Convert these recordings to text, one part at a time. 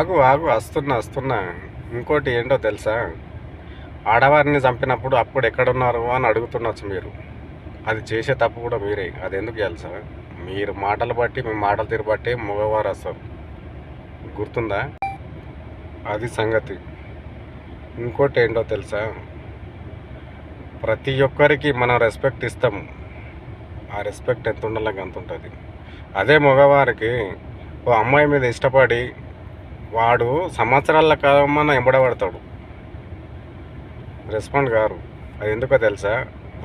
ఆగు ఆగు వస్తున్నా వస్తున్నా. ఇంకోటి ఏంటో తెలుసా? ఆడవారిని చంపినప్పుడు అప్పుడు ఎక్కడున్నారు అని అడుగుతుండొచ్చు మీరు. అది చేసే తప్పు కూడా మీరే. అది ఎందుకు తెలుసా మీరు మాటలు బట్టి మీ మాటలు తీరు బట్టి మగవారు వస్తారు. గుర్తుందా? అది సంగతి. ఇంకోటి ఏంటో తెలుసా? ప్రతి ఒక్కరికి మనం రెస్పెక్ట్ ఇస్తాము. ఆ రెస్పెక్ట్ ఎంత ఉండాలి అంత ఉంటుంది. అదే మగవారికి ఓ అమ్మాయి మీద ఇష్టపడి వాడు సంవత్సరాల కాలమన్న ఎంబడబడతాడు. రెస్పాండ్ గారు అది ఎందుకో తెలుసా?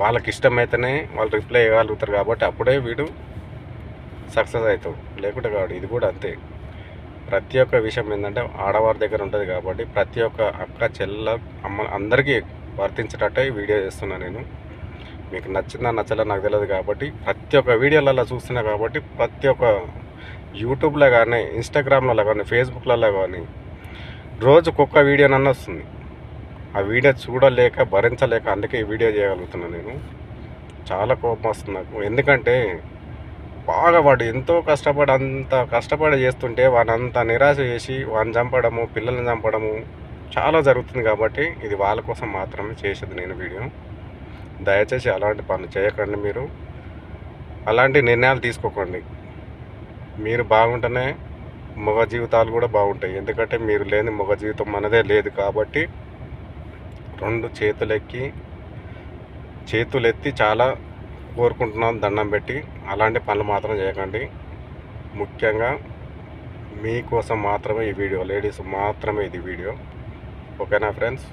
వాళ్ళకి ఇష్టమైతేనే వాళ్ళు రిప్లై ఇవ్వగలుగుతారు కాబట్టి అప్పుడే వీడు సక్సెస్ అవుతాడు. లేకుంటే కాడు ఇది కూడా అంతే. ప్రతి ఒక్క విషయం ఏంటంటే ఆడవారి దగ్గర ఉంటుంది కాబట్టి ప్రతి ఒక్క అక్క చెల్ల అమ్మ అందరికీ వర్తించేటట్టే వీడియో చేస్తున్నాను నేను. మీకు నచ్చిందా నచ్చలా నాకు తెలియదు కాబట్టి ప్రతి ఒక్క వీడియోలలో చూస్తున్నా కాబట్టి ప్రతి ఒక్క యూట్యూబ్లో కానీ ఇన్స్టాగ్రామ్లలో కానీ ఫేస్బుక్లలో కానీ రోజుకు ఒక్క వీడియోనన్నా వస్తుంది. ఆ వీడియో చూడలేక భరించలేక అందుకే ఈ వీడియో చేయగలుగుతున్నాను నేను. చాలా కోపం వస్తుంది నాకు. ఎందుకంటే బాగా వాడు ఎంతో కష్టపడి అంత కష్టపడి చేస్తుంటే వాడిని అంత నిరాశ చేసి వాడిని చంపడము పిల్లల్ని చంపడము చాలా జరుగుతుంది కాబట్టి ఇది వాళ్ళ కోసం మాత్రమే చేసేది నేను వీడియో. దయచేసి అలాంటి పనులు చేయకండి మీరు. అలాంటి నిర్ణయాలు తీసుకోకండి. మీరు బాగుంటేనే మగ జీవితాలు కూడా బాగుంటాయి. ఎందుకంటే మీరు లేని మగ జీవితం మనదే లేదు కాబట్టి రెండు చేతులెక్కి చేతులెత్తి చాలా కోరుకుంటున్నాం దండం పెట్టి. అలాంటి పనులు మాత్రం చేయకండి. ముఖ్యంగా మీకోసం మాత్రమే ఈ వీడియో లేడీస్ మాత్రమే ఇది వీడియో. ఓకేనా ఫ్రెండ్స్?